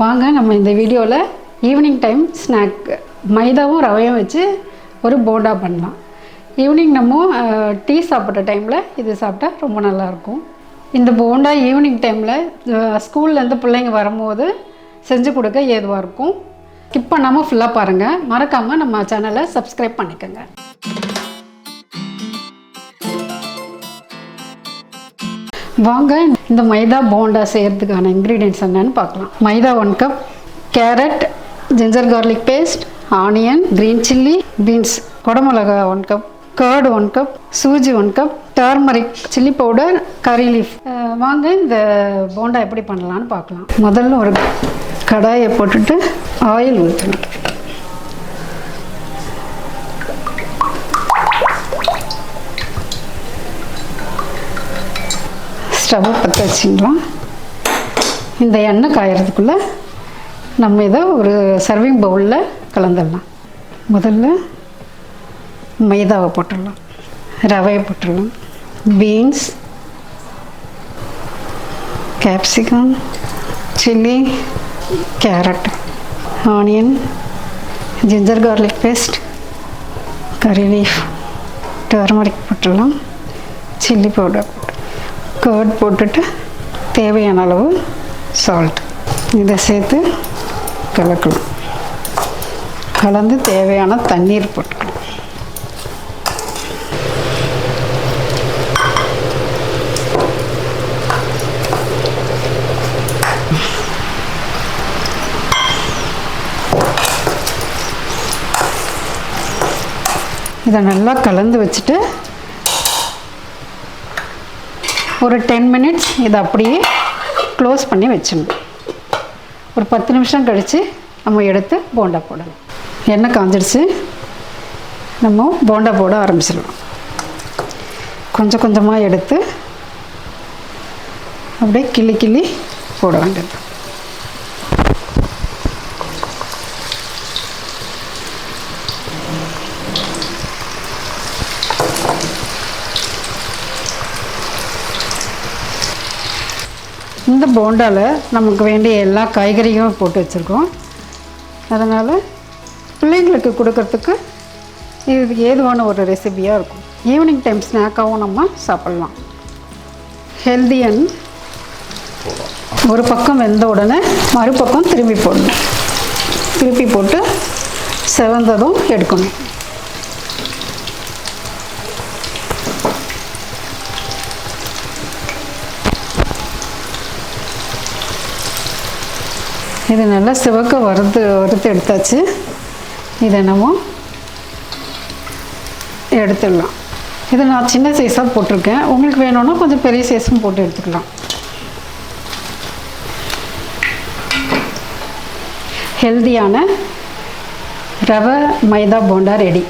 வாங்க நம்ம இந்த வீடியோவில் ஈவினிங் டைம் ஸ்நாக் மைதாவும் ரவையும் வச்சு ஒரு போண்டா பண்ணலாம். ஈவினிங் நம்ம டீ சாப்பிட்ற டைமில் இது சாப்பிட்டா ரொம்ப நல்லாயிருக்கும் இந்த போண்டா ஈவினிங் டைமில் ஸ்கூல்லேருந்து பிள்ளைங்க வரும்போது செஞ்சு கொடுக்க ஏதுவாக இருக்கும். ஸ்கிப் பண்ணாமல் ஃபுல்லாக பாருங்கள் மறக்காமல் நம்ம சேனலை சப்ஸ்கிரைப் பண்ணிக்கோங்க. வாங்க இந்த மைதா போண்டா செய்கிறதுக்கான இன்க்ரீடியன்ஸ் என்னன்னு பார்க்கலாம். Maida one cup carrot ginger garlic paste onion green chilli beans குடமிளகா one cup curd one cup sooji one cup turmeric chilli powder curry leaf வாங்க இந்த போண்டா எப்படி பண்ணலான்னு பார்க்கலாம். முதல்ல ஒரு கடாயை போட்டுட்டு ஆயில் ஊற்றணும் ஸ்டவ்வை பற்ற வச்சுக்கலாம் இந்த எண்ணெய் காயறதுக்குள்ளே நம்ம இதை ஒரு சர்விங் பவுலில் கலந்துடலாம். முதல்ல மைதாவை போட்டுடலாம். ரவையை போட்டுடலாம். Beans capsicum chilli carrot onion ginger garlic paste curry leaf turmeric போட்டுடலாம். சில்லி பவுடர் கர்ட் போட்டுட்டு தேவையான அளவு சால்ட் இதை சேர்த்து கலக்கணும். கலந்து தேவையான தண்ணீர் போட்டுக்கணும். இதை நல்லா கலந்து வச்சுட்டு ஒரு டென் மினிட்ஸ் இதை அப்படியே க்ளோஸ் பண்ணி வச்சிடணும். ஒரு பத்து நிமிஷம் கழித்து நம்ம எடுத்து போண்டா போடணும். எண்ணெய் காஞ்சிடுச்சு நம்ம போண்டா போட ஆரம்பிச்சிடலாம். கொஞ்சம் கொஞ்சமாக எடுத்து அப்படியே கிள்ளி கிள்ளி போட வேண்டியது. இந்த போண்டாவில் நமக்கு வேண்டிய எல்லா காய்கறியும் போட்டு வச்சுருக்கோம். அதனால் பிள்ளைங்களுக்கு கொடுக்கறதுக்கு இது ஏதுவான ஒரு ரெசிபியாக இருக்கும். ஈவினிங் டைம் ஸ்நாக்காகவும் நம்ம சாப்பிட்லாம். ஹெல்தி அண்ட் ஒரு பக்கம் வெந்த உடனே மறுபக்கம் திரும்பி போடணும். திருப்பி போட்டு செவந்ததும் எடுக்கணும். இது நல்லா சிவக்க வறுத்து வறுத்து எடுத்தாச்சு. இதை நம்ம எடுத்துடலாம். இது நான் சின்ன சைஸாக போட்டிருக்கேன். உங்களுக்கு வேணும்னா கொஞ்சம் பெரிய சைஸும் போட்டு எடுத்துக்கலாம். ஹெல்தியான ரவை மைதா போண்டா ரெடி.